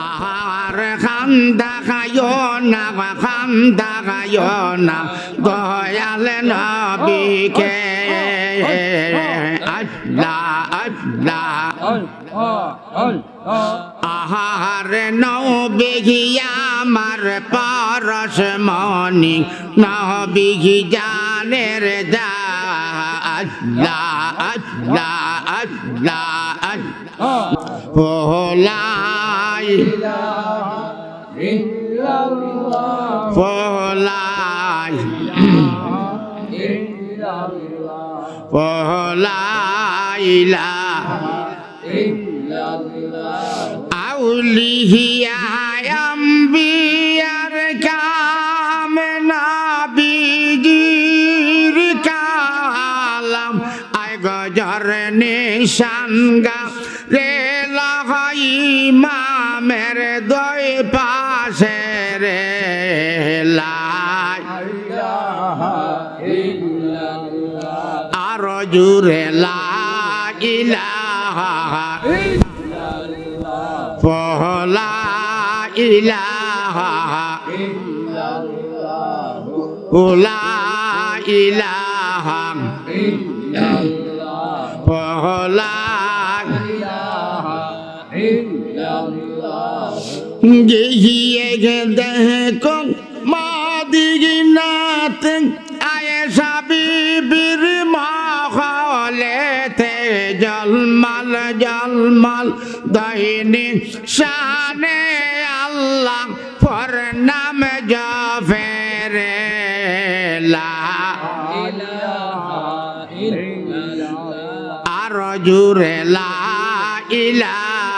আর খান্দা খায়ো না খান্দা খায়ো না দয়াল নবীকে আল্লাহ আল্লাহ আহার নবিঘিয়া আমার পরশ মনি নবিঘি জানের যা আল্লাহ আল্লাহ আল্লাহ আল্লাহ পলাই পলাইলা আউলিহিয়াম বিয়ার কাম না কালাম। আয় গজর নিশান মামের দই পাশে রে লাই। আরও জুড়ে লাগিলাহা পহলা ইলাহা উলা ইলাহা পহলা গিয়ে দেখো মাদিগিনাথ আয়েশা বিবির মহলেতে জলমাল জলমাল দৈনি শানে আল্লাহ ফর নাম জফেরে আরও জুড়ে লা ইলাহা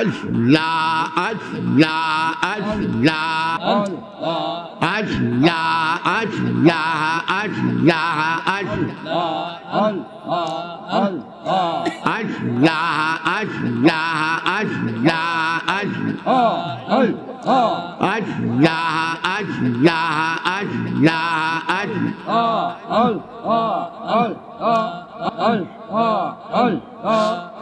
阿齐拉，阿齐拉，阿齐拉，阿齐拉，阿齐拉，阿齐拉，阿齐拉，阿齐拉。আল্লাহ আল্লাহ আল্লাহ আল্লাহ আল্লাহ আল্লাহ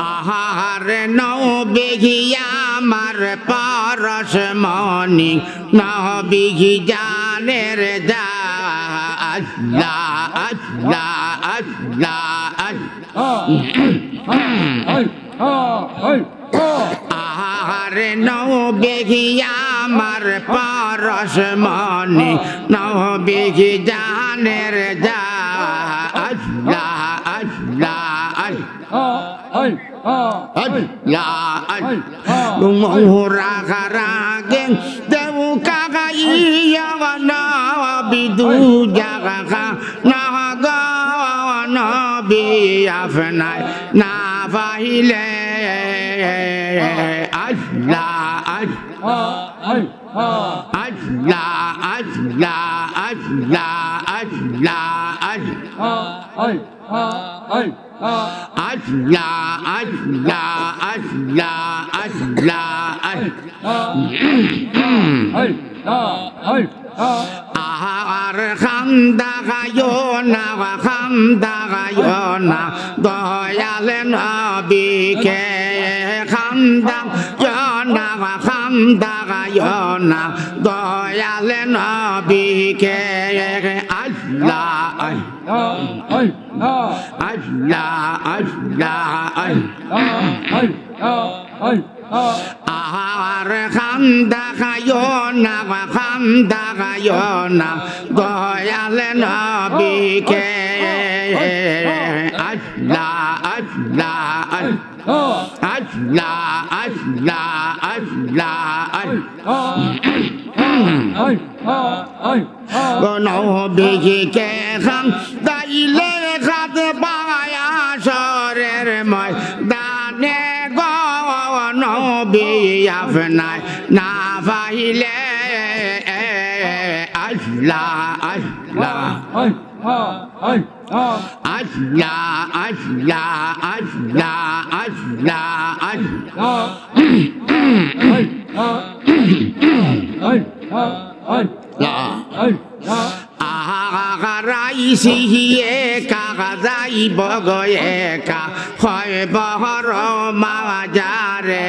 আহার নবিঘিয়া আমার পরশ মনি নবিঘি জানের যা আল্লাহ আল্লাহ আর নৌ বেগিয়া আমার পারস মনে? নৌ বেঘি জানের যা আল্লাহ আল্লাহ কাকা খারাগে দেউ আফনাই না পাইলে আল্লাহ আল্লাহ আল্লাহ আল্লাহ আল্লাহ আল্লাহ আল্লাহ আল্লাহ আল্লাহ আল্লাহ আহার খান্দা গায়ো না খান্দা গায়ো না দয়াল নবীকে খান্দা না খান্দা গায়ো না দয়াল নবীকে আল্লাহ আল্লাহ আল্লাহ আহার খান্দা খায়ো না খান্দা খায়ো না দয়াল নবীকে আল্লাহ আল্লাহ আল্লাহ আল্লাহ আল্লাহ নবীকে খাম দাইলে খাত পায়া আপনায় না পাইলে আল্লাহ আল্লাহ আল্লাহ আল্লাহ আল্লাহ আল্লাহ আল্লাহ আগারাইছি হিয়ে কাগাজাই বগয়ে কা হয় বহর মাজারে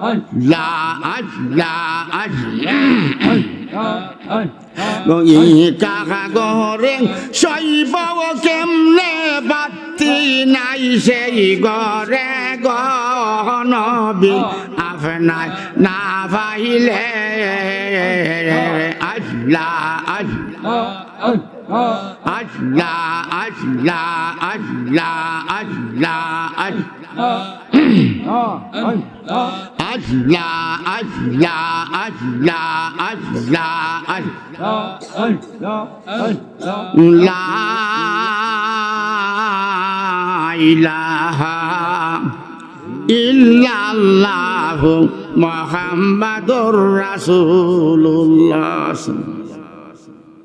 la la ইকা গরে শৈব কেমনে বাতি নাই সেই গরে গনবি আপনার না পাইলে আজলা আজলা আজলা আজলা আজলা আজলা আজলা Allah, Allah, Allah, Allah, Allah, Allah, Allah, La ilaha illallah Muhammadur Rasulullah.